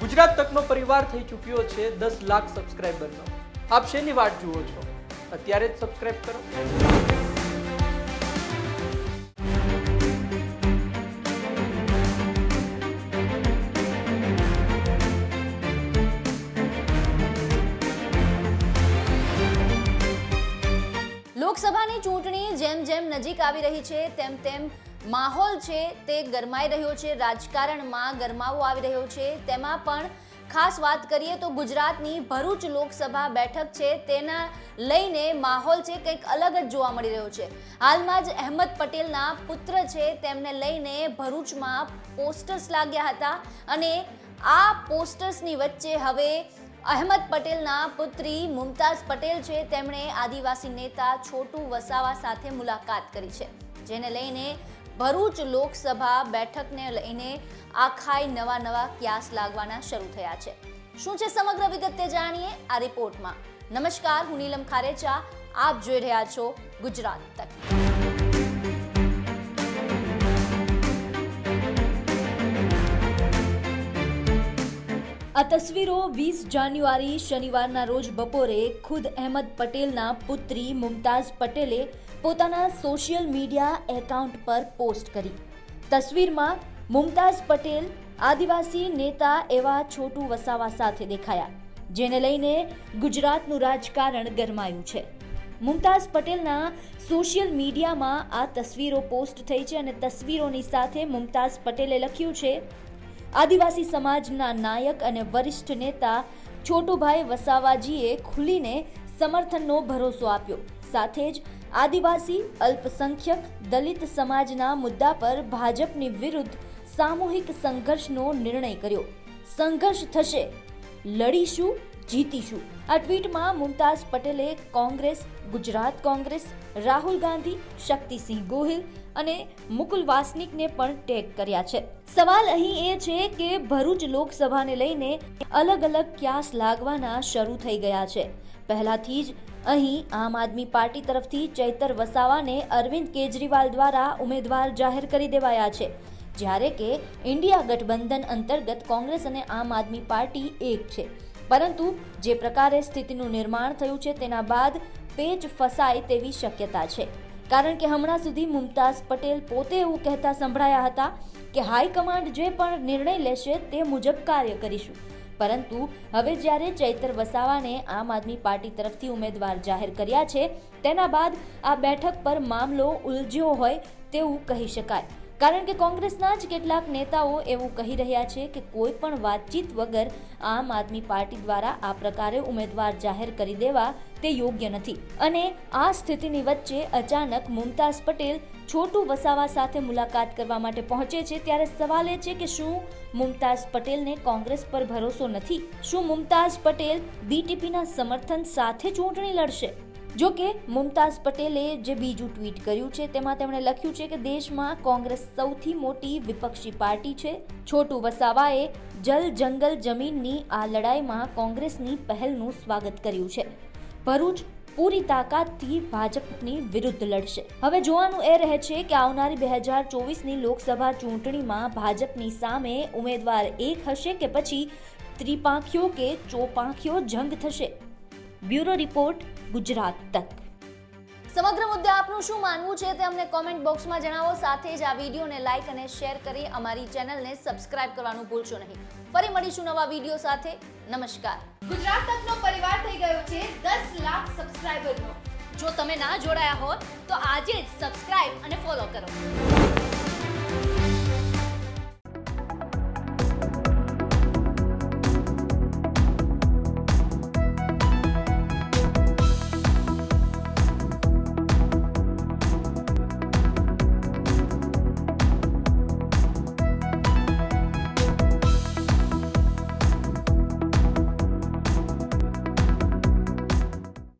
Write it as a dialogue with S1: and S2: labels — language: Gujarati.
S1: ગુજરાત તકનો પરિવાર થઈ ચૂક્યો છે દસ લાખ સબસ્ક્રાઈબરનો આપ શેની વાટ જુઓ છો? અત્યારે જ સબસ્ક્રાઈબ કરો.
S2: લોકસભાની ચૂંટણી જેમ જેમ નજીક આવી રહી છે, તેમ તેમ માહોલ છે તે ગરમાઈ રહ્યો છે, રાજકારણમાં ગરમાવો આવી રહ્યો છે. તેમાં પણ ખાસ વાત કરીએ તો ગુજરાતની ભરૂચ લોકસભા બેઠક છે તેના લઈને માહોલ છે કંઈક અલગ જ જોવા મળી રહ્યો છે. હાલમાં જ અહેમદ પટેલના પુત્ર છે તેમને લઈને ભરૂચમાં પોસ્ટર્સ લાગ્યા હતા અને આ પોસ્ટર્સની વચ્ચે હવે અહેમદ પટેલના પુત્રી મુમતાઝ પટેલ છે તેમણે આદિવાસી નેતા છોટુ વસાવા સાથે મુલાકાત કરી છે, જેને લઈને ભરૂચ લોકસભા બેઠકને લઈને આખાય નવા નવા ક્યાસ લાગવાના શરૂ થયા છે. શું છે સમગ્ર વિગત તે જાણીએ? આ રિપોર્ટમાં. નમસ્કાર, હું નીલમ ખારેચા. આપ જોઈ રહ્યા છો ગુજરાત તક. આ તસવીરો વીસ જાન્યુઆરી શનિવારના રોજ બપોરે ખુદ અહેમદ પટેલના પુત્રી મુમતાઝ પટેલે પોતાના સોશિયલ મીડિયા એકાઉન્ટ પર પોસ્ટ કરી. તસવીરમાં મુમતાઝ પટેલ આદિવાસી નેતા એવા છોટુ વસાવા સાથે દેખાયા, જેને લઈને ગુજરાતનું રાજકારણ ગરમાયું છે. મુમતાઝ પટેલના સોશિયલ મીડિયામાં આ તસવીરો પોસ્ટ થઈ છે અને તસવીરોની સાથે મુમતાઝ પટેલે લખ્યું છે આદિવાસી સમાજના નાયક અને વરિષ્ઠ નેતા છોટુભાઈ વસાવાજીએ ખુલીને સમર્થનનો ભરોસો આપ્યો. સાથે જ આદિવાસી અલ્પસંખ્યક દલિત સમાજના મુદ્દા પર ભાજપની વિરુદ્ધ સામૂહિક સંઘર્ષનો નિર્ણય કર્યો. સંઘર્ષ થશે. લડીશું જીતીશું. આ ટ્વીટમાં મુમતાઝ પટેલે કોંગ્રેસ, ગુજરાત કોંગ્રેસ, રાહુલ ગાંધી, શક્તિસિંહ ગોહિલ અને મુકુલ વાસનિકને પણ ટેગ કર્યા છે. સવાલ અહીં એ છે કે ભરૂચ લોકસભાને લઈને અલગ અલગ ક્યાસ લાગવાના શરૂ થઈ ગયા છે. પહેલાથી જ અહીં આમ આદમી પાર્ટી તરફથી ચૈતર વસાવાને અરવિંદ કેજરીવાલ દ્વારા ઉમેદવાર જાહેર કરી દેવાયા છે. જ્યારે કે ઇન્ડિયા ગઠબંધન અંતર્ગત કોંગ્રેસ અને આમ આદમી પાર્ટી એક છે. પરંતુ જે પ્રકારે સ્થિતિનું નિર્માણ થયું છે તેના બાદ પેચ ફસાય તેવી શક્યતા છે. કારણ કે હમણાં સુધી મુમતાઝ પટેલ પોતે એવું કહેતા સંભળાયા હતા કે હાઈકમાન્ડ જે પણ નિર્ણય લેશે તે મુજબ કાર્ય કરીશું. પરંતુ હવે જ્યારે ચૈતર વસાવાને આમ આદમી પાર્ટી તરફથી ઉમેદવાર જાહેર કર્યા છે, તેના બાદ આ બેઠક પર મામલો ઉલઝ્યો હોય તેવું કહી શકાય. કારણ કે કોંગ્રેસના જ કેટલાક નેતાઓ એવું કહી રહ્યા છે કે કોઈ પણ વાતચીત વગર આમ આદમી પાર્ટી દ્વારા આ પ્રકારે ઉમેદવાર જાહેર કરી દેવા તે યોગ્ય નથી. અને આ સ્થિતિની વચ્ચે અચાનક મુમતાઝ પટેલ છોટુ વસાવા સાથે મુલાકાત કરવા માટે પહોંચે છે ત્યારે સવાલ એ છે કે શું મુમતાઝ પટેલને કોંગ્રેસ પર ભરોસો નથી? શું મુમતાઝ પટેલ બીટીપીના સમર્થન સાથે ચૂંટણી લડશે? જો કે મુમતાઝ પટેલે જે બીજું ટ્વીટ કર્યું છે, તેમાં તેમણે લખ્યું છે કે દેશમાં કોંગ્રેસ સૌથી મોટી વિપક્ષી પાર્ટી છે. છોટુ વસાવાએ જલ જંગલ જમીનની આ લડાઈમાં કોંગ્રેસની પહેલનું સ્વાગત કર્યું છે. ભરૂચ પૂરી તાકાતથી ભાજપની વિરુદ્ધ લડશે. હવે જોવાનું એ રહે છે કે આવનારી બે હજાર ચોવીસની લોકસભા ચૂંટણીમાં ભાજપની સામે ઉમેદવાર એક હશે કે પછી ત્રિપાંખીઓ કે ચોપાંખીઓ જંગ થશે? બ્યુરો રિપોર્ટ ગુજરાત તક. સમગ્ર મુદ્દે આપનું શું માનવું છે તે અમને કોમેન્ટ બોક્સમાં જણાવો. સાથે જ આ વિડીયોને લાઇક અને શેર કરી અમારી ચેનલને સબસ્ક્રાઇબ કરવાનું ભૂલશો નહીં. ફરી મળીશું નવા વીડિયો સાથે. નમસ્કાર.
S3: ગુજરાત તકનો પરિવાર થઈ ગયો છે દસ લાખ સબસ્ક્રાઇબરનો
S2: જો તમે ના જોડાયા હો તો આજે જ સબસ્ક્રાઇબ અને ફોલો કરો.